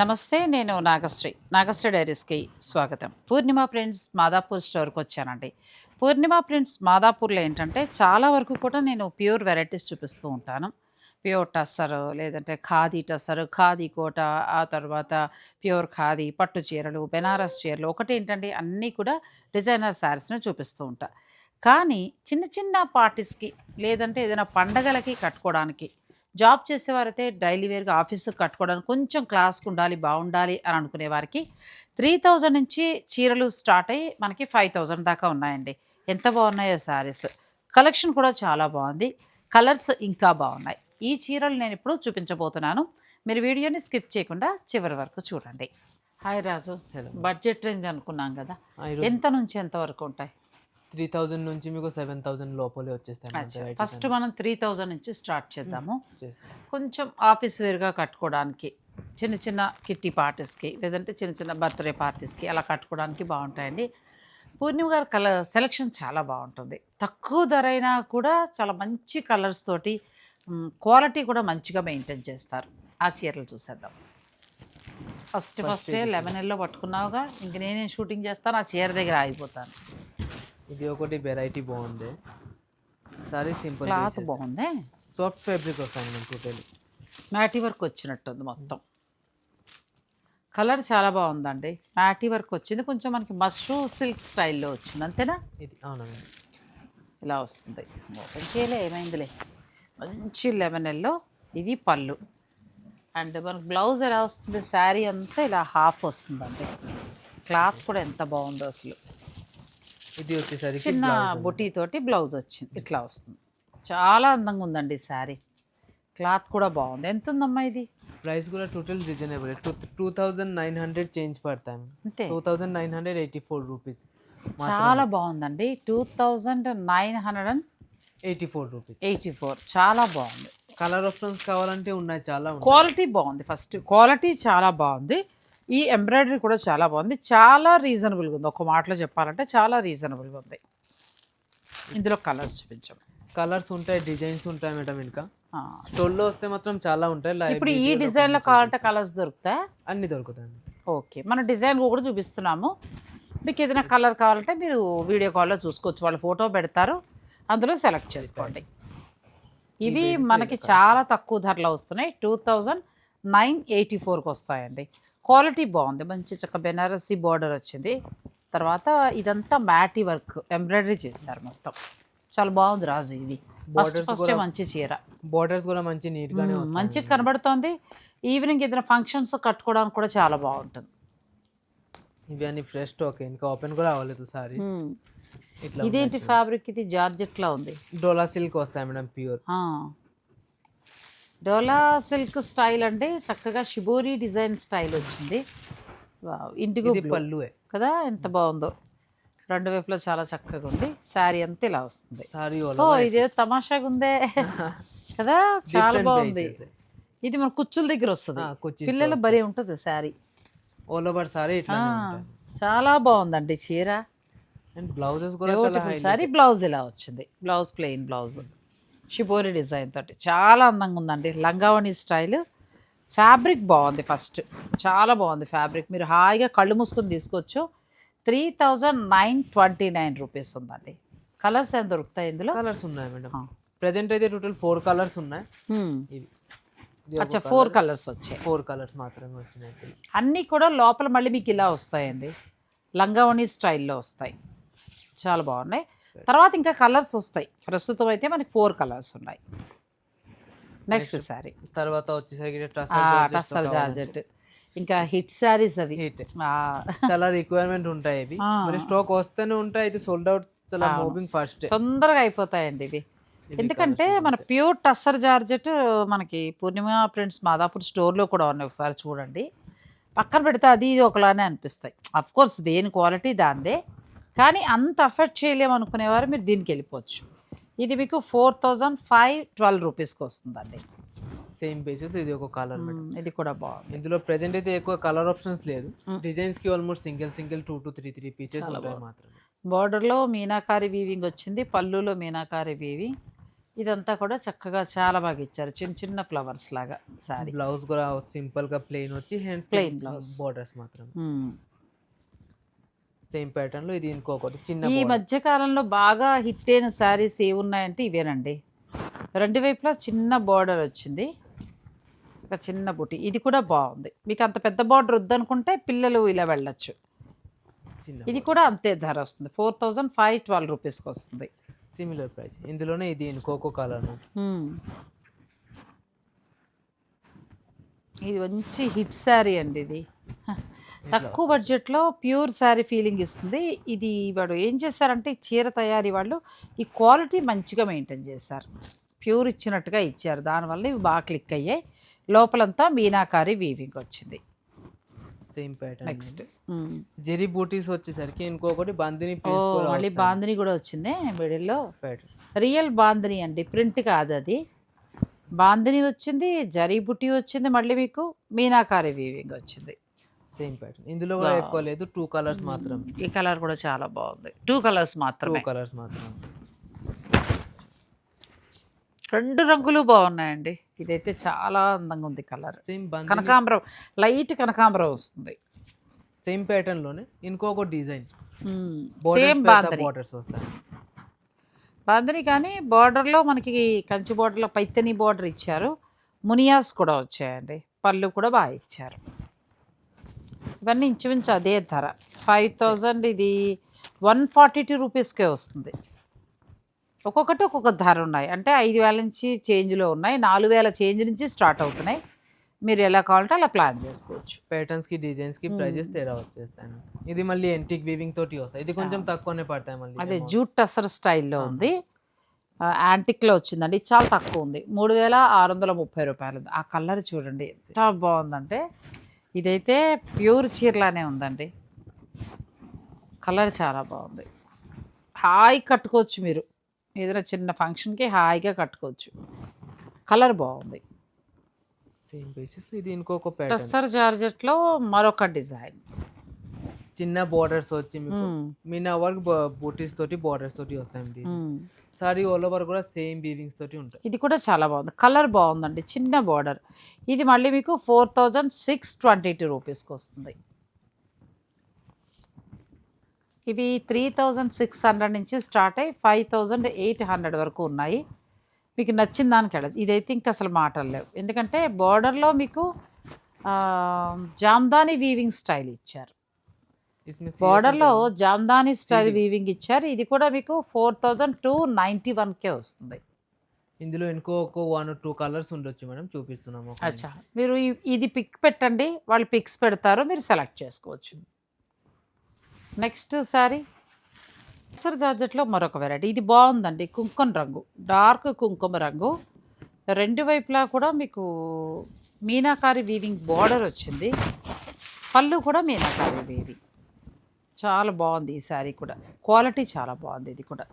నమస్తే నేను నాగశ్రీ. నాగశ్రీ డైరీస్కి స్వాగతం. పూర్ణిమ ప్రింట్స్ మాదాపూర్ స్టోర్కి వచ్చానండి. పూర్ణిమ ప్రింట్స్ మాదాపూర్లో ఏంటంటే చాలా వరకు కూడా నేను ప్యూర్ వెరైటీస్ చూపిస్తూ ఉంటాను. ప్యూర్ టస్సర్ లేదంటే ఖాదీ టస్సర్ ఖాదీ కోట ఆ తర్వాత ప్యూర్ ఖాదీ పట్టు చీరలు బెనారస్ చీరలు ఒకటి ఏంటంటే అన్నీ కూడా డిజైనర్ శారీస్ని చూపిస్తూ ఉంటాను కానీ చిన్న చిన్న పార్టీస్కి లేదంటే ఏదైనా పండగలకి కట్టుకోవడానికి జాబ్ చేసేవారైతే డైలీ వేర్గా ఆఫీస్కి కట్టుకోవడానికి కొంచెం క్లాస్కి ఉండాలి బాగుండాలి అని అనుకునే వారికి త్రీ థౌజండ్ నుంచి చీరలు స్టార్ట్ అయ్యి మనకి ఫైవ్ థౌజండ్ దాకా ఉన్నాయండి. ఎంత బాగున్నాయో శారీస్. కలెక్షన్ కూడా చాలా బాగుంది. కలర్స్ ఇంకా బాగున్నాయి. ఈ చీరలు నేను ఇప్పుడు చూపించబోతున్నాను. మీరు వీడియోని స్కిప్ చేయకుండా చివరి వరకు చూడండి. హాయ్ రాజు. బడ్జెట్ రేంజ్ అనుకున్నాం కదా. ఎంత నుంచి ఎంత వరకు ఉంటాయి? త్రీ థౌజండ్ నుంచి మీకు సెవెన్ థౌజండ్ లోపలే వచ్చేస్తాయి ఫస్ట్ మనం త్రీ థౌజండ్ నుంచి స్టార్ట్ చేద్దాము. కొంచెం ఆఫీస్ వేర్గా కట్టుకోవడానికి చిన్న చిన్న కిట్టి పార్టీస్కి లేదంటే చిన్న చిన్న బర్త్డే పార్టీస్కి అలా కట్టుకోవడానికి బాగుంటాయండి. పూర్ణిమ గారి కలర్ సెలెక్షన్ చాలా బాగుంటుంది. తక్కువ ధర అయినా కూడా చాలా మంచి కలర్స్ తోటి క్వాలిటీ కూడా మంచిగా మెయింటైన్ చేస్తారు. ఆ చీరలు చూసేద్దాం. ఫస్ట్ ఫస్టే లెమన్ ఎల్లో పట్టుకున్నావుగా ఇంక నేనే షూటింగ్ చేస్తాను ఆ చీర దగ్గర ఆగిపోతాను. ఇది ఒకటి వెరైటీ బాగుంది. సారీ సింపుల్ క్లాత్ బాగుంది? సాఫ్ట్ ఫ్యాబ్రిక్ వస్తాయి టోటల్ మ్యాటీ వర్క్ వచ్చినట్టుంది మొత్తం. కలర్ చాలా బాగుందండి. మ్యాటీ వర్క్ వచ్చింది. కొంచెం మనకి మష్రూ సిల్క్ స్టైల్లో వచ్చింది. అంతేనా? ఇది అవునా మేడం ఇలా వస్తుంది. ఓపెన్ చేయలే ఏమైందిలే? మంచి లెమన్ ఎల్లో ఇది పళ్ళు. అండ్ మనకు బ్లౌజ్ ఎలా వస్తుంది? శారీ అంతా ఇలా హాఫ్ వస్తుందండి. క్లాత్ కూడా ఎంత బాగుందో అసలు. ఇది వచ్చేసరికి చిన్న బొటీ తోటి బ్లౌజ్ వచ్చింది. ఇట్లా వస్తుంది. చాలా అందంగా ఉందండి శారీ. క్లాత్ కూడా బాగుంది. ఎంత ఉందమ్మా ఇది? ప్రైస్ కూడా total reasonable two two thousand nine hundred change పడతాయి అంతే. Two thousand nine hundred eighty four rupees చాలా బాగుందండి. Two thousand nine hundred and eighty four rupees. Eighty four. చాలా బాగుంది. కలర్ ఆప్షన్స్ కావాలంటే ఉన్నాయి చాలా క్వాలిటీ బాగుంది. ఫస్ట్ క్వాలిటీ చాలా బాగుంది. ఈ ఎంబ్రాయిడరీ కూడా చాలా బాగుంది. చాలా రీజనబుల్గా ఉంది. ఒక మాటలో చెప్పాలంటే చాలా రీజనబుల్గా ఉంది. ఇందులో కలర్స్ చూపించాం. కలర్స్ ఉంటాయి డిజైన్స్ ఉంటాయి మేడం ఇంకా. ఆ. స్టోర్లో వస్తే మాత్రం చాలా ఉంటాయి. ఇప్పుడు ఈ డిజైన్లో కావాలంటే కలర్స్ దొరుకుతాయి? అన్ని దొరుకుతాయండి. ఓకే. మన డిజైన్ కూడా చూపిస్తున్నాము. మీకు ఏదైనా కలర్ కావాలంటే మీరు వీడియో కాల్లో చూసుకోవచ్చు. వాళ్ళు ఫోటో పెడతారు. అందులో సెలెక్ట్ చేసుకోండి. ఇవి మనకి చాలా తక్కువ ధరలో వస్తున్నాయి. టూ థౌజండ్ నైన్ ఎయిటీ ఫోర్కి వస్తాయండి. క్వాలిటీ బాగుంది. మంచి చక్క బెనారసీ బార్డర్ వచ్చింది. తర్వాత ఇదంతా మ్యాటీ వర్క్ ఎంబ్రాయిడరీ చేశారు మొత్తం. చాలా బాగుంది రాజు ఇది. ఫస్ట్ ఫస్టే మంచి చీర. బోర్డర్స్ కూడా మంచి వస్తాయి. మంచిగా కనబడుతోంది. ఈవినింగ్ ఏదైనా ఫంక్షన్స్ కట్టుకోవడానికి కూడా చాలా బాగుంటుంది. ఇవి అన్ని ఫ్రెష్ స్టాక్ ఇంకా ఓపెన్ కూడా అవ్వలేదు సారీ. ఇదేంటి ఫ్యాబ్రిక్ ఇది జార్జెట్లా ఉంది. డోలా సిల్క్ వస్తాయి madam pure. Dola silk style అంటే చక్కగా షిబోరి డిజైన్ స్టైల్ వచ్చింది. బ్లూ. పళ్ళువే. కదా ఎంత బాగుందో. రెండు వైపులా చాలా చక్కగా ఉంది. శారీ అంతా ఇలా వస్తుంది. సారీ ఓ ఇదేదో తమాషాగా ఉందే కదా చాలా బాగుంది. ఇది మన కుచ్చుల దగ్గర వస్తుంది. పిల్లల బరీ ఉంటుంది శారీ. ఆల్ ఓవర్ సారీ ఇట్లా చాలా బాగుందండి చీర. అండ్ బ్లౌజెస్ కూడా సారీ బ్లౌజ్ ఇలా వచ్చింది. Blouse plain blouse shibori design తోటి. చాలా అందంగా ఉందండి. లంగావణి స్టైల్ ఫ్యాబ్రిక్ బాగుంది ఫస్ట్ చాలా బాగుంది ఫ్యాబ్రిక్ మీరు హాయిగా కళ్ళు మూసుకొని తీసుకోవచ్చు. Three thousand nine twenty nine rupees ఉందండి. కలర్స్ ఏం దొరుకుతాయి ఇందులో? కలర్స్ ఉన్నాయి మేడం. ప్రెసెంట్ అయితే టోటల్ ఫోర్ కలర్స్ ఉన్నాయి. హ్మ్. ఇవి. అచ్చా ఫోర్ కలర్స్ వచ్చాయి. ఫోర్ కలర్స్ మాత్రమే వచ్చినాయి. అన్నీ కూడా లోపల మళ్ళీ మీకు ఇలా వస్తాయండి. లంగావణి స్టైల్లో వస్తాయి. చాలా బాగున్నాయి. తర్వాత ఇంకా కలర్స్ వస్తాయి. ప్రస్తుతం అయితే మనకి ఫోర్ కలర్స్ ఉన్నాయి. నెక్స్ట్ శారీ తర్వాత వచ్చేసరికి టస్సల్ జార్జెట్. ఇంకా హిట్ శారీస్ అవి. చాలా రిక్వైర్మెంట్ ఉంటాయి ఇవి. మరి స్టాక్ వస్తేనే ఉంటాయి. అయితే సోల్డ్ అవుట్ చాలా మూవింగ్ ఫాస్ట్ తొందరగా అయిపోతాయండి ఇవి. ఎందుకంటే మన ప్యూర్ టస్సర్ జార్జెట్ మనకి పూర్ణిమ ప్రింట్స్ మాదాపూర్ స్టోర్లో కూడా ఉన్నాయి. ఒకసారి చూడండి. పక్కన పెడితే అది ఇది ఒకలానే అనిపిస్తాయి. అఫ్ కోర్స్ దేని క్వాలిటీ దాందే కానీ అంత అఫెక్ట్ చేయలేము అనుకునేవారు మీరు దీనికి వెళ్ళిపోవచ్చు. ఇది మీకు ఫోర్ థౌజండ్ ఫైవ్ ట్వెల్వ్ రూపీస్కి వస్తుందండి. సేమ్ బేసిస్ ఇది ఒక కలర్ ఇది కూడా బాగుంది. ఇందులో ప్రెసెంట్ అయితే ఎక్కువ కలర్ ఆప్షన్స్ లేదు. డిజైన్స్కి almost single single two two three three pieces మాత్రమే. బార్డర్లో మీనాకారి వీవింగ్ వచ్చింది పళ్ళులో మీనాకారి వీవింగ్ ఇదంతా కూడా చక్కగా చాలా బాగా ఇచ్చారు చిన్న చిన్న ఫ్లవర్స్ లాగా సారీ. బ్లౌజ్ కూడా సింపుల్గా ప్లెయిన్ వచ్చి హ్యాండ్స్ Plain blouse. బోర్డర్స్ మాత్రం సేమ్ ప్యాటర్న్లో ఇది ఇంకొకటి చిన్న ఈ. మధ్య కాలంలో బాగా హిట్ అయిన శారీస్ ఏ ఉన్నాయంటే ఇవేనండి. రెండు వైపులా చిన్న బార్డర్ వచ్చింది. ఒక చిన్న బుటి. ఇది కూడా బాగుంది. మీకు అంత పెద్ద బార్డర్ వద్దనుకుంటే పిల్లలు ఇలా వెళ్ళొచ్చు. ఇది కూడా అంతే ధర వస్తుంది. ఫోర్ థౌజండ్ ఫైవ్ ట్వెల్వ్ రూపీస్కి వస్తుంది. సిమిలర్ ప్రైస్ ఇందులోనే ఇది ఇంకొక కలర్. ఇది మంచి హిట్ శారీ అండి ఇది. తక్కువ బడ్జెట్లో ప్యూర్ శారీ ఫీలింగ్ ఇస్తుంది. ఇది వాడు ఏం చేశారంటే చీర తయారీ వాళ్ళు ఈ క్వాలిటీ మంచిగా మెయింటైన్ చేశారు. ప్యూర్ ఇచ్చినట్టుగా ఇచ్చారు. దానివల్ల ఇవి బాగా క్లిక్ అయ్యాయి. లోపలంతా మీనాకారి వీవింగ్ వచ్చింది. Same pattern next zari butis వచ్చేసరికి ఇంకొకటి బందిని మళ్ళీ బాందిని కూడా వచ్చింది మిడిల్లో. రియల్ బాందిని అండి ప్రింట్ కాదు అది. బాందిని వచ్చింది జరీ బుట్టి వచ్చింది మళ్ళీ మీకు. మీనాకారి వీవింగ్ వచ్చింది. సేమ్ ప్యాటర్న్ ఇందులో కూడా ఎక్కువ లేదు. టూ కలర్స్ మాత్రం ఈ కలర్ కూడా చాలా బాగుంది. టూ కలర్స్ టూ మాత్రమే కలర్స్ మాత్రం రెండు రంగులు బాగున్నాయండి. ఇదైతే చాలా అందంగా ఉంది కలర్ సేమ్ కనకాంబరం లైట్ కనకాంబరం వస్తుంది. సేమ్ ప్యాటర్న్లోనే ఇంకొక డిజైన్ సేమ్ బాందరి బోర్డర్స్ వస్తాయి. బాందరి కానీ బార్డర్లో మనకి కంచి బార్డర్లో పైతని బార్డర్ ఇచ్చారు. మునియాస్ కూడా వచ్చాయండి. పళ్ళు కూడా బాగా ఇచ్చారు. ఇవన్నీ ఇంచుమించు అదే ధర. ఫైవ్ థౌజండ్ ఇది వన్ ఫార్టీ టూ రూపీస్కే వస్తుంది. ఒక్కొక్కటి ఒక్కొక్క ధర ఉన్నాయి. అంటే ఐదు వేల నుంచి చేంజ్లో ఉన్నాయి. నాలుగు వేల చేంజ్ నుంచి స్టార్ట్ అవుతున్నాయి. మీరు ఎలా కావాలంటే అలా ప్లాన్ చేసుకోవచ్చు. ప్యాటర్న్స్కి డిజైన్స్కి ప్రైజెస్ తేడా వచ్చేస్తాయి. ఇది మళ్ళీ ఎంటిక్ వీవింగ్ తోటి వస్తాయి. ఇది కొంచెం తక్కువనే పడతాయి మళ్ళీ అదే జూట్ టసర్ స్టైల్లో ఉంది. యాంటిక్లో వచ్చిందండి. చాలా తక్కువ ఉంది. మూడు వేల ఆరు వందల ముప్పై రూపాయలు ఉంది. ఆ కలర్ చూడండి. ఎంత బాగుందంటే ఇదైతే ప్యూర్ చీరలానే ఉందండి. కలర్ చాలా బాగుంది. హాయి కట్టుకోవచ్చు మీరు. ఏదైనా చిన్న ఫంక్షన్కి హాయిగా కట్టుకోవచ్చు. కలర్ బాగుంది. సేమ్ పీసెస్ ఇది ఇంకొక టస్సర్ జార్జెట్లో మరొక డిజైన్. చిన్న బోర్డర్స్ వచ్చి మీకు మీనా వర్క్ బూటీస్ తోటి బోర్డర్స్ తోటి వస్తాయి సారీ ఆల్ ఓవర్ కూడా సేమ్ వీవింగ్స్ తోటి ఉంటాయి. ఇది కూడా చాలా బాగుంది. కలర్ బాగుందండి. చిన్న బార్డర్ ఇది మళ్ళీ మీకు four thousand six twenty two రూపీస్కి వస్తుంది. ఇవి త్రీ థౌజండ్ సిక్స్ హండ్రెడ్ నుంచి స్టార్ట్ అయ్యి ఫైవ్ థౌజండ్ ఎయిట్ హండ్రెడ్ వరకు ఉన్నాయి. మీకు నచ్చిన దానికి వెళ్ళచ్చు. ఇదైతే ఇంకా అసలు మాటలు లేవు. ఎందుకంటే బార్డర్లో మీకు జామ్దాని వీవింగ్ స్టైల్ ఇచ్చారు. బార్డర్లో జామ్దాని స్టైల్ వీవింగ్ ఇచ్చారు. ఇది కూడా మీకు four thousand two ninety one కే వస్తుంది. ఇందులో ఇంకో వన్ టూ కలర్స్ ఉండొచ్చు మేడం చూపిస్తున్నాము అచ్చా. మీరు ఇది పిక్ పెట్టండి. వాళ్ళు పిక్స్ పెడతారు. మీరు సెలెక్ట్ చేసుకోవచ్చు. నెక్స్ట్ సారీ మిక్సర్ జార్జెట్లో మరొక వెరైటీ ఇది బాగుందండి. కుంకుమ రంగు. డార్క్ కుంకుమ రంగు. రెండు వైపులా కూడా మీకు మీనాకారి వీవింగ్ బార్డర్ వచ్చింది. పళ్ళు కూడా మీనాకారి వీవింగ్ చాలా బాగుంది ఈ శారీ కూడా. క్వాలిటీ చాలా బాగుంది ఇది కూడా.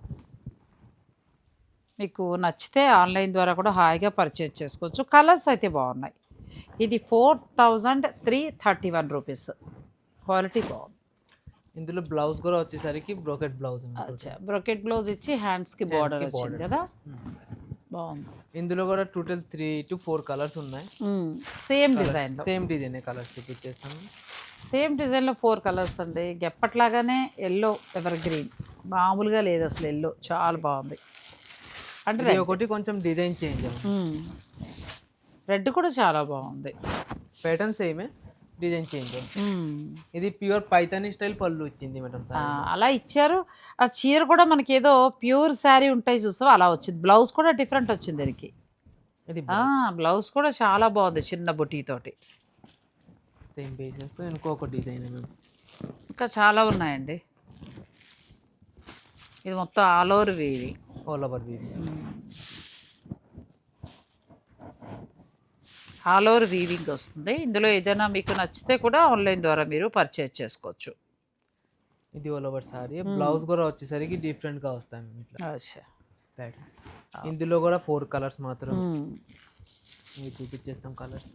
మీకు నచ్చితే ఆన్లైన్ ద్వారా కూడా హాయిగా పర్చేజ్ చేసుకోవచ్చు. కలర్స్ అయితే బాగున్నాయి. ఇది four thousand three thirty one rupees. Quality బాగుంది. ఇందులో బ్లౌజ్ కూడా వచ్చేసరికి బ్రోకెట్ బ్లౌజ్ అచ్చా బ్రొకెట్ బ్లౌజ్ ఇచ్చి హ్యాండ్స్కి బార్డర్ వచ్చింది. కదా? బాగుంది. ఇందులో కూడా total three two four colours ఉన్నాయి. సేమ్ డిజైన్లో సేమ్ డిజైన్ కలర్స్ చూపించేస్తాను. సేమ్ డిజైన్లో ఫోర్ కలర్స్ అండి. ఎప్పట్లాగానే ఎల్లో ఎవర్ గ్రీన్ మామూలుగా లేదు అసలు ఎల్లో చాలా బాగుంది. అంటే ఒకటి కొంచెం డిజైన్ చేంజ్ రెడ్ కూడా చాలా బాగుంది. ప్యాటర్న్ సేమే డిజైన్ చేంజ్. ఇది ప్యూర్ పైతాని స్టైల్ పళ్ళు ఇచ్చింది మేడం అలా ఇచ్చారు. ఆ చీర కూడా మనకి ఏదో ప్యూర్ శారీ ఉంటాయి చూసావు? అలా వచ్చింది. బ్లౌజ్ కూడా డిఫరెంట్ వచ్చింది దీనికి. బ్లౌజ్ కూడా చాలా బాగుంది చిన్న బుటీతోటి. సేమ్ బేసెస్తో ఇంకొక డిజైన్ ఇంకా చాలా ఉన్నాయండి. ఇది మొత్తం all over weave. All over weave. All over weaving వస్తుంది. ఇందులో ఏదైనా మీకు నచ్చితే కూడా ఆన్లైన్ ద్వారా మీరు పర్చేజ్ చేసుకోవచ్చు. ఇది ఆల్ ఓవర్ సారీ బ్లౌజ్ కూడా వచ్చేసరికి డిఫరెంట్గా వస్తాయి అచ్చా. ఇందులో కూడా ఫోర్ కలర్స్ మాత్రం చూపించేస్తాం కలర్స్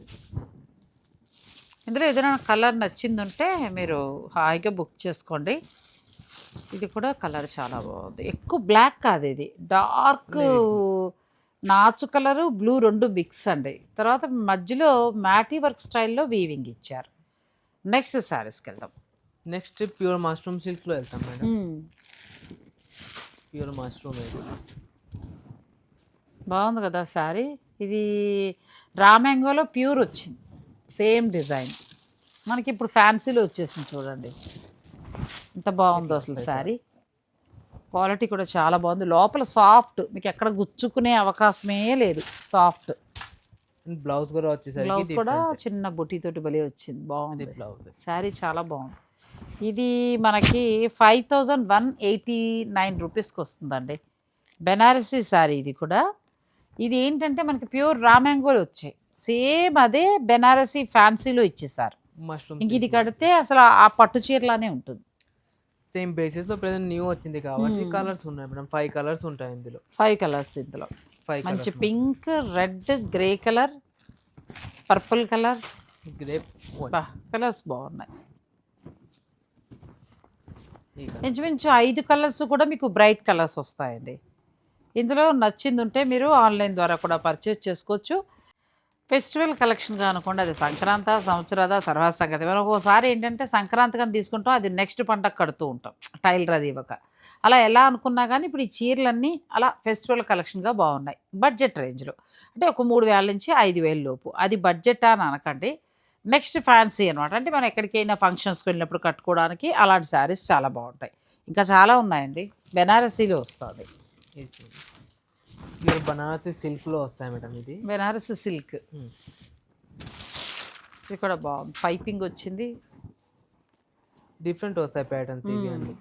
ఇందులో ఏదైనా కలర్ నచ్చిందంటే మీరు హాయిగా బుక్ చేసుకోండి. ఇది కూడా కలర్ చాలా బాగుంది. ఎక్కువ బ్లాక్ కాదు ఇది. డార్క్ నాచు కలరు బ్లూ రెండు మిక్స్ అండి. తర్వాత మధ్యలో మ్యాటీ వర్క్ స్టైల్లో వీవింగ్ ఇచ్చారు. నెక్స్ట్ శారీస్కి వెళ్దాం. నెక్స్ట్ ప్యూర్ మష్రూమ్ సిల్క్లో వెళ్తాం మేడం. ప్యూర్ మష్రూమ్ బాగుంది కదా శారీ. ఇది రామ్యాంగోలో ప్యూర్ వచ్చింది. Same design. మనకి ఇప్పుడు ఫ్యాన్సీలో వచ్చేసింది చూడండి. ఎంత బాగుందో అసలు శారీ. క్వాలిటీ కూడా చాలా బాగుంది. లోపల సాఫ్ట్. మీకు ఎక్కడ గుచ్చుకునే అవకాశమే లేదు. సాఫ్ట్. బ్లౌజ్ కూడా వచ్చేసరికి బ్లౌజ్ కూడా చిన్న బుటీతోటి భలే వచ్చింది. బాగుంది. బ్లౌజ్. శారీ చాలా బాగుంది. ఇది మనకి five thousand one eighty nine రూపీస్కి వస్తుందండి. బెనారసీ శారీ ఇది కూడా. ఇది ఏంటంటే మనకి ప్యూర్ రామ్యాంగోలు వచ్చాయి. సేమ్ అదే బెనారసీ ఫ్యాన్సీలో ఇచ్చేసారు మష్రూమ్ ఇంక ఇది కడితే అసలు ఆ పట్టు చీరలానే ఉంటుంది. సేమ్ బేసిస్లో ప్రెసెంట్ న్యూ వచ్చింది కాబట్టి కలర్స్ ఉన్నాయి మేడం. ఫైవ్ కలర్స్ ఉంటాయి ఇందులో. ఫైవ్ కలర్స్ ఇందులో. ఫైవ్ మంచి pink red grey colour purple colour. Grape colours బాగున్నాయి. ఇంచుమించు ఐదు కలర్స్ కూడా మీకు బ్రైట్ కలర్స్ వస్తాయండి. ఇందులో నచ్చింది ఉంటే మీరు ఆన్లైన్ ద్వారా కూడా పర్చేస్ చేసుకోవచ్చు. ఫెస్టివల్ కలెక్షన్గా అనుకోండి అది సంక్రాంత సంవత్సరాద తర్వాత సంగతి మనం ఒకసారి ఏంటంటే సంక్రాంతి కానీ తీసుకుంటాం అది నెక్స్ట్ పంటకు కడుతూ ఉంటాం టైలర్ అది ఇవ్వక. అలా ఎలా అనుకున్నా కానీ ఇప్పుడు ఈ చీరలన్నీ అలా ఫెస్టివల్ కలెక్షన్గా బాగున్నాయి బడ్జెట్ రేంజ్లో. అంటే ఒక మూడు వేల నుంచి ఐదు వేల లోపు అది బడ్జెట్ అని అనకండి నెక్స్ట్ ఫ్యాన్సీ అనమాట అంటే మనం ఎక్కడికైనా ఫంక్షన్స్కి వెళ్ళినప్పుడు కట్టుకోవడానికి అలాంటి శారీస్ చాలా బాగుంటాయి. ఇంకా చాలా ఉన్నాయండి బెనారసీలో వస్తుంది. ప్యూర్ బనారసి సిల్క్లో వస్తాయి మేడం ఇది? బెనారసీ సిల్క్. Hmm. ఇది కూడా బాగుంది పైపింగ్ వచ్చింది. డిఫరెంట్ వస్తాయి ప్యాటర్న్స్ ఇవి అన్ని.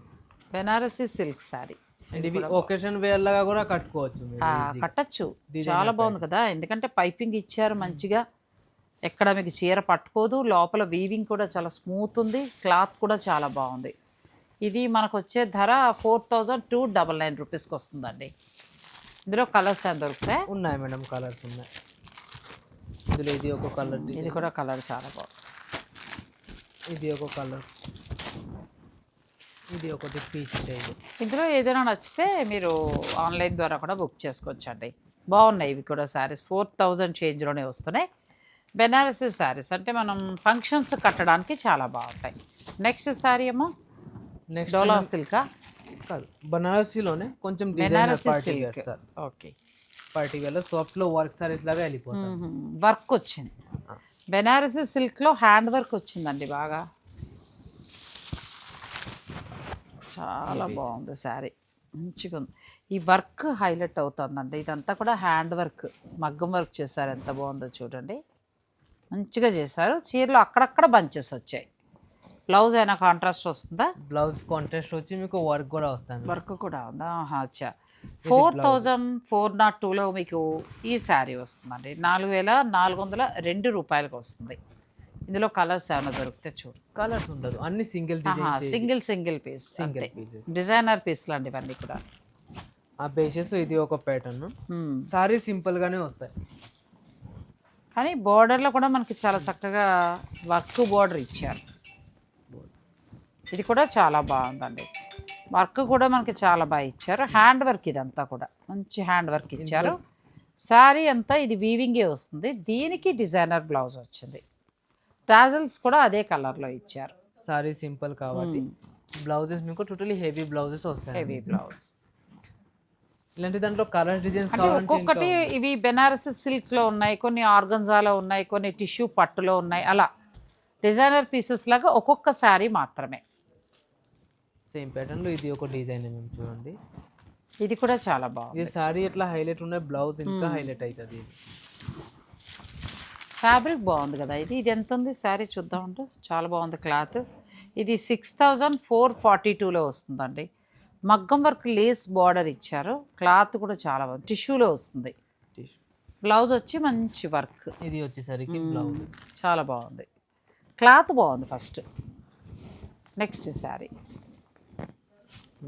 బెనారసీ సిల్క్ శారీ అండ్ ఇవి ఒకేషన్ వేర్ లాగా కూడా కట్టుకోవచ్చు మీరు easy గా. కట్టచ్చు. చాలా బాగుంది కదా. ఎందుకంటే పైపింగ్ ఇచ్చారు మంచిగా. ఎక్కడ మీకు చీర పట్టుకోదు. లోపల వీవింగ్ కూడా చాలా స్మూత్ ఉంది. క్లాత్ కూడా చాలా బాగుంది. ఇది మనకు వచ్చే ధర four thousand two double nine రూపీస్కి వస్తుందండి. ఇందులో కలర్స్ దొరుకుతాయి? ఉన్నాయి మేడం కలర్స్ ఉన్నాయి. ఇందులో ఇది ఒక కలర్ ఇది కూడా కలర్ చాలా బాగుంది. ఇది ఒక కలర్ ఇది ఒకటి పీచ్ స్టైల్ ఇందులో ఏదైనా నచ్చితే మీరు ఆన్లైన్ ద్వారా కూడా బుక్ చేసుకోవచ్చు అండి బాగున్నాయి ఇవి కూడా శారీస్ ఫోర్ థౌజండ్ చేంజ్లోనే వస్తున్నాయి. బెనారసీ శారీస్ అంటే మనం ఫంక్షన్స్ కట్టడానికి చాలా బాగుంటాయి. నెక్స్ట్ శారీ ఏమో? నెక్స్ట్ డోలా సిల్కా కాదు. బనారసీలోనే కొంచెం designer Benarasi party silk wear sir okay party వేర్లో సాఫ్ట్లో వర్క్ సారీస్ లాగా వెళ్ళిపోతాం వర్క్ వచ్చింది. బెనారసీ సిల్క్లో హ్యాండ్ వర్క్ వచ్చిందండి బాగా. చాలా బాగుంది శారీ. మంచిగా ఉంది. ఈ వర్క్ హైలైట్ అవుతుందండి. ఇదంతా కూడా హ్యాండ్ వర్క్ మగ్గం వర్క్ చేశారు. ఎంత బాగుందో చూడండి. మంచిగా చేశారు. చీరలో అక్కడక్కడ బంచెస్ వచ్చాయి. బ్లౌజ్ అయినా కాంట్రాస్ట్ వస్తుందా? బ్లౌజ్ కాంట్రాస్ట్ వచ్చి మీకు వర్క్ కూడా వస్తాయి వర్క్ కూడా ఉందా? అచ్చా. ఫోర్ థౌజండ్ ఫోర్ నాట్ టూలో మీకు ఈ శారీ వస్తుందండి. నాలుగు వేల నాలుగు వందల రెండు రూపాయలకు వస్తుంది. ఇందులో కలర్స్ ఏమైనా దొరికితే చూడు. కలర్స్ ఉండదు. అన్ని single single single piece single pieces designer పీస్లు అండి ఇవన్నీ కూడా. ఆ బేసెస్ ఇది ఒక ప్యాటర్న్. సారీ సింపుల్ గానే వస్తాయి. కానీ బోర్డర్లో కూడా మనకి చాలా చక్కగా వర్క్ బోర్డర్ ఇచ్చారు. ఇది కూడా చాలా బాగుందండి. వర్క్ కూడా మనకి చాలా బాగా ఇచ్చారు. హ్యాండ్ వర్క్ ఇదంతా కూడా. మంచి హ్యాండ్ వర్క్ ఇచ్చారు. శారీ అంతా ఇది వీవింగే వస్తుంది. దీనికి డిజైనర్ బ్లౌజ్ వచ్చింది. టాజల్స్ కూడా అదే కలర్లో ఇచ్చారు. సారీ సింపుల్ కాబట్టి. బ్లౌజెస్ మీకు టోటలీ హెవీ బ్లౌజెస్ వస్తాయి హెవీ బ్లౌజ్. ఇలాంటి దాంట్లో కలర్ డిజైన్స్ అంటే ఒక్కొక్కటి ఇవి బెనారసి సిల్క్లో ఉన్నాయి కొన్ని ఆర్గన్జాలో ఉన్నాయి కొన్ని టిష్యూ పట్టులో ఉన్నాయి అలా. డిజైనర్ పీసెస్ లాగా ఒక్కొక్క శారీ మాత్రమే. సేమ్ ప్యాటర్న్లో ఇది ఒక డిజైన్ మేము చూడండి. ఇది కూడా చాలా బాగుంది. ఇది సారీ ఎట్లా హైలైట్ ఉన్న బ్లౌజ్ ఇంకా హైలైట్ అవుతుంది ఫ్యాబ్రిక్ బాగుంది కదా ఇది. ఇది ఎంత ఉంది? శారీ చూద్దామంటే చాలా బాగుంది క్లాత్. ఇది సిక్స్ థౌజండ్ ఫోర్ ఫార్టీ టూలో వస్తుందండి. మగ్గం వర్క్ లేస్ బార్డర్ ఇచ్చారు. క్లాత్ కూడా చాలా బాగుంది. టిష్యూలో వస్తుంది. బ్లౌజ్ వచ్చి మంచి వర్క్. ఇది వచ్చేసరికి బ్లౌజ్ చాలా బాగుంది. క్లాత్ బాగుంది first. Next sari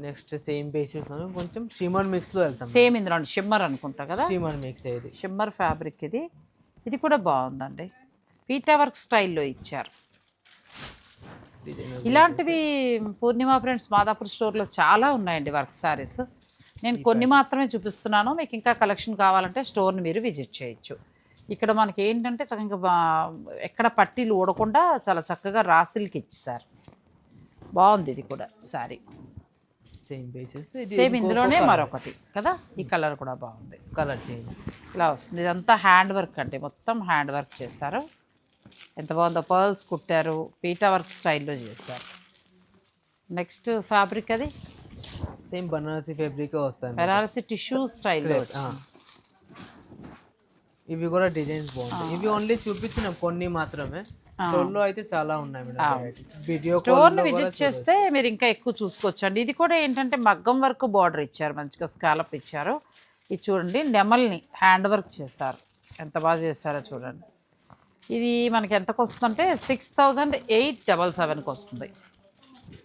next same basis కొంచెం షిమర్ మిక్స్లో వెళ్తాం సేమ్ ఇందులో షిమ్మర్ అనుకుంటా కదా? షిమర్ మిక్స్ ఇది షిమ్మర్ ఫ్యాబ్రిక్ ఇది. ఇది కూడా బాగుందండి. పీటా వర్క్ స్టైల్లో ఇచ్చారు. ఇలాంటివి పూర్ణిమ ఫ్రెండ్స్ మాదాపూర్ స్టోర్లో చాలా ఉన్నాయండి వర్క్ శారీస్ నేను కొన్ని మాత్రమే చూపిస్తున్నాను. మీకు ఇంకా కలెక్షన్ కావాలంటే స్టోర్ని మీరు విజిట్ చేయొచ్చు. ఇక్కడ మనకి ఏంటంటే చక్కగా ఎక్కడ పట్టీలు ఊడకుండా చాలా చక్కగా రాసిల్కి ఇచ్చారు. బాగుంది ఇది కూడా శారీ సేమ్ బేసెస్ సేమ్ ఇందులోనే మరొకటి కదా? ఈ కలర్ కూడా బాగుంది. కలర్ చేంజ్ ఇలా వస్తుంది. ఇదంతా హ్యాండ్ వర్క్ అండి. మొత్తం హ్యాండ్ వర్క్ చేశారు. ఎంత బాగుందో పర్ల్స్ కుట్టారు. పీటా వర్క్ స్టైల్లో చేశారు. నెక్స్ట్ ఫ్యాబ్రిక్ అది? సేమ్ బనారసి ఫ్యాబ్రిక్ వస్తాయి. బెనారసి టిష్యూ స్టైల్లో. ఇవి కూడా డిజైన్స్ బాగుంటాయి. ఇవి ఓన్లీ చూపించిన కొన్ని మాత్రమే. స్టోర్లో అయితే చాలా ఉన్నాయి మేడం వీడియో స్టోర్ని విజిట్ చేస్తే మీరు ఇంకా ఎక్కువ చూసుకోవచ్చు అండి ఇది కూడా ఏంటంటే మగ్గం వర్క్ బార్డర్ ఇచ్చారు మంచిగా స్కాలప్ ఇచ్చారు. ఇది చూడండి నెమల్ని హ్యాండ్ వర్క్ చేశారు. ఎంత బాగా చేశారో చూడండి. ఇది మనకి ఎంతకు వస్తుందంటే సిక్స్ థౌజండ్ ఎయిట్ డబల్ సెవెన్కి వస్తుంది.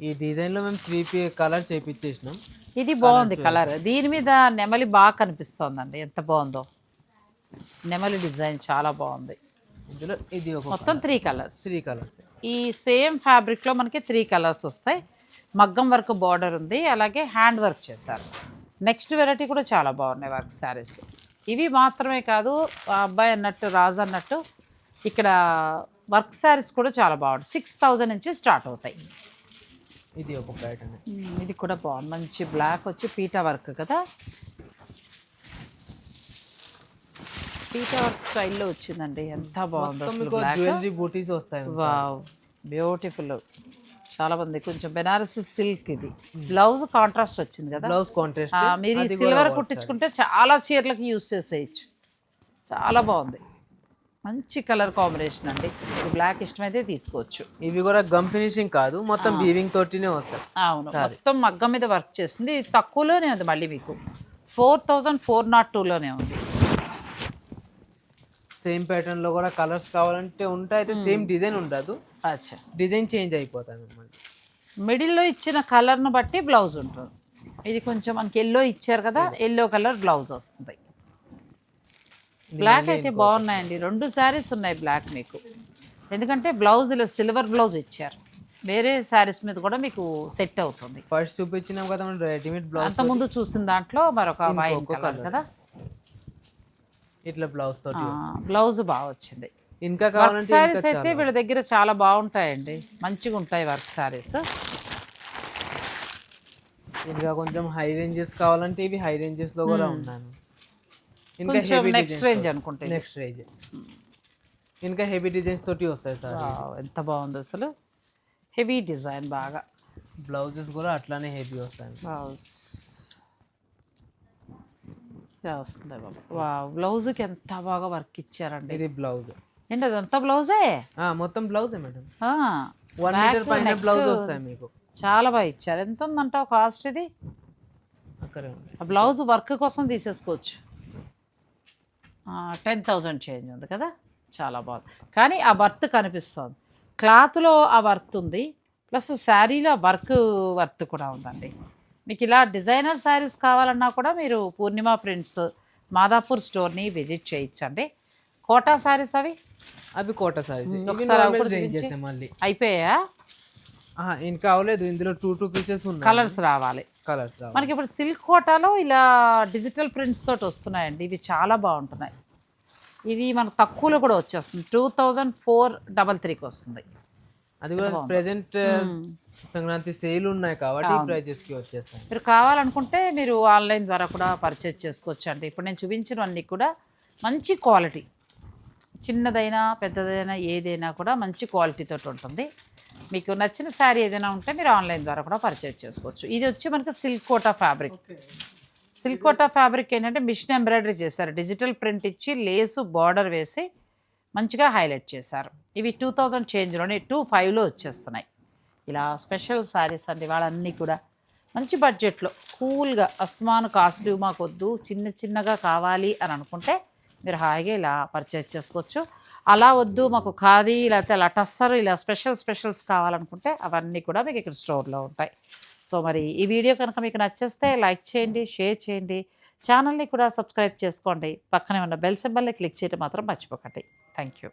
ఈ డిజైన్లో మేము త్రీ పీ కలర్ చేపించేసినాం. ఇది బాగుంది కలర్. దీని మీద నెమలి బాగా కనిపిస్తోందండి. ఎంత బాగుందో. నెమలి డిజైన్ చాలా బాగుంది. ఇందులో ఇది ఒక మొత్తం త్రీ కలర్స్ త్రీ కలర్స్ ఈ సేమ్ ఫ్యాబ్రిక్లో మనకి త్రీ కలర్స్ వస్తాయి. మగ్గం వర్క్ బార్డర్ ఉంది. అలాగే హ్యాండ్ వర్క్ చేశారు. నెక్స్ట్ వెరైటీ కూడా చాలా బాగున్నాయి వర్క్ శారీస్ ఇవి మాత్రమే కాదు అబ్బాయి అన్నట్టు రాజు అన్నట్టు ఇక్కడ వర్క్ శారీస్ కూడా చాలా బాగుంటాయి. సిక్స్ థౌజండ్ నుంచి స్టార్ట్ అవుతాయి. ఇది ఒక ప్యాటర్న్ ఇది కూడా బాగుంది. మంచి బ్లాక్ వచ్చి పీటా వర్క్ కదా. పీటా వర్క్ స్టైల్లో వచ్చిందండి. ఎంత బాగుందో అసలు జ్యువెలరీ బూటీస్ వస్తాయి వావ్ బ్యూటిఫుల్ చాలా మంది కొంచెం బెనారసి సిల్క్ ఇది. బ్లౌజ్ కాంట్రాస్ట్ వచ్చింది కదా? బ్లౌజ్ కాంట్రాస్ట్ మీరు ఈ సిల్వర్ కుట్టించుకుంటే చాలా చీరలకు యూస్ చేసేయచ్చు. చాలా బాగుంది. మంచి కలర్ కాంబినేషన్ అండి. బ్లాక్ ఇష్టమైతే తీసుకోవచ్చు. ఇవి కూడా గమ్ ఫినిషింగ్ కాదు మొత్తం బీవింగ్ తోటినే వస్తాయి. అవును. మొత్తం మగ్గం మీద వర్క్ చేసింది. తక్కువలోనే ఉంది మళ్ళీ మీకు. ఫోర్ థౌజండ్ ఫోర్ నాట్ టూలోనే ఉంది. సేమ్ ప్యాటర్న్లో కూడా కలర్స్ కావాలంటే ఉంటాయి అయితే సేమ్ డిజైన్ ఉండదు. అచ్చా. డిజైన్ చేంజ్ అయిపోతుంది మళ్ళీ మిడిల్లో ఇచ్చిన కలర్ను బట్టి బ్లౌజ్ ఉంటుంది. ఇది కొంచెం మనకి ఎల్లో ఇచ్చారు కదా ఎల్లో కలర్ బ్లౌజ్ వస్తుంది. బ్లాక్ అయితే బాగున్నాయండి. రెండు శారీస్ ఉన్నాయి బ్లాక్ మీకు. ఎందుకంటే బ్లౌజ్ ఇలా సిల్వర్ బ్లౌజ్ ఇచ్చారు. వేరే శారీస్ మీద కూడా మీకు సెట్ అవుతుంది. ఫస్ట్ చూపించినాం కదా మనం రెడీమేడ్ బ్లౌజ్ అంత ముందు చూసిన దాంట్లో మరొక వైన్ కలర్ కదా. ఇట్లా బ్లౌజ్ తోటి బ్లౌజ్ బాగా వచ్చింది. ఇంకా వర్క్ కావాలంటే శారీస్ అయితే వీళ్ళ దగ్గర చాలా బాగుంటాయండి. మంచిగా ఉంటాయి వర్క్ శారీస్ ఇంకా కొంచెం హై రేంజెస్ కావాలంటే ఇవి హై రేంజెస్లో కూడా ఉన్నాను. ఇంకా హెవీ నెక్స్ట్ రేంజ్ అనుకుంటే. నెక్స్ట్ రేంజ్ ఇంకా హెవీ డిజైన్స్ తోటి వస్తాయి సార్ ఎంత బాగుంది అసలు. హెవీ డిజైన్ బాగా. బ్లౌజెస్ కూడా అట్లానే హెవీ వస్తాయి. బ్లౌజ్ ఇలా వస్తుంది బాబు. వా బ్లౌజ్కి ఎంత బాగా వర్క్ ఇచ్చారండి. ఇది బ్లౌజ్. ఏంటి అదంతా బ్లౌజే? మొత్తం బ్లౌజే మేడం. ఆ, వన్ మీటర్ పైన. బ్లౌజ్ వస్తాయి మీకు. చాలా బాగా ఇచ్చారు. ఎంత ఉందంటావు కాస్ట్ ఇది? బ్లౌజ్ వర్క్ కోసం తీసేసుకోవచ్చు. టెన్ థౌజండ్ చేంజ్ ఉంది కదా? చాలా బాగుంది. కానీ ఆ వర్త్ కనిపిస్తుంది. క్లాత్లో ఆ వర్త్ ఉంది. ప్లస్ శారీలో ఆ వర్క్ వర్త్ కూడా ఉందండి. మీకు ఇలా డిజైనర్ శారీస్ కావాలన్నా కూడా మీరు పూర్ణిమ ప్రింట్స్ మాదాపూర్ స్టోర్ని విజిట్ చేయొచ్చండి. కోటా శారీస్ అవి? అవి కోట ఒకసారి మళ్ళీ. అయిపోయా ఇంకా అవలేదు ఇందులో టూ టూ పీసెస్ ఉన్నాయి. కలర్స్ రావాలి. కలర్స్ మనకి ఇప్పుడు సిల్క్ కోటాలో ఇలా డిజిటల్ ప్రింట్స్ తోటి వస్తున్నాయండి. ఇవి చాలా బాగుంటున్నాయి. ఇది మనకు తక్కువలో కూడా వచ్చేస్తుంది. టూ థౌజండ్ ఫోర్ డబల్ త్రీకి వస్తుంది. అది కూడా ప్రెసెంట్ సంక్రాంతి సేల్ ఉన్నాయి కాబట్టి ప్రైజెస్కి వచ్చేస్తాయి. మీరు కావాలనుకుంటే మీరు ఆన్లైన్ ద్వారా కూడా పర్చేజ్ చేసుకోవచ్చు అండి ఇప్పుడు నేను చూపించినవన్నీ కూడా మంచి క్వాలిటీ. చిన్నదైనా పెద్దదైనా ఏదైనా కూడా మంచి క్వాలిటీతో ఉంటుంది. మీకు నచ్చిన శారీ ఏదైనా ఉంటే మీరు ఆన్లైన్ ద్వారా కూడా పర్చేజ్ చేసుకోవచ్చు. ఇది వచ్చి మనకి silk Kota fabric. Silk Kota fabric ఏంటంటే మిషన్ ఎంబ్రాయిడరీ చేశారు. డిజిటల్ ప్రింట్ ఇచ్చి లేసు బార్డర్ వేసి మంచిగా హైలైట్ చేశారు. ఇవి టూ థౌజండ్ చేంజ్లోనే టూ ఫైవ్లో వచ్చేస్తున్నాయి. ఇలా స్పెషల్ శారీస్ అండి వాళ్ళన్నీ కూడా. మంచి బడ్జెట్లో కూల్గా అస్మాను కాస్ట్లీ మాకు వద్దు చిన్న చిన్నగా కావాలి అని అనుకుంటే మీరు హాయిగా ఇలా పర్చేజ్ చేసుకోవచ్చు. అలా వద్దు మాకు ఖాదీ లేకపోతే అలా టస్సర్ ఇలా స్పెషల్ స్పెషల్స్ కావాలనుకుంటే అవన్నీ కూడా మీకు ఇక్కడ స్టోర్లో ఉంటాయి. సో మరి ఈ వీడియో కనుక మీకు నచ్చేస్తే లైక్ చేయండి షేర్ చేయండి. ఛానల్ని కూడా సబ్స్క్రైబ్ చేసుకోండి. పక్కనే ఉన్న బెల్ సింబల్ని క్లిక్ చేయడం మాత్రం మర్చిపోకండి. Thank you.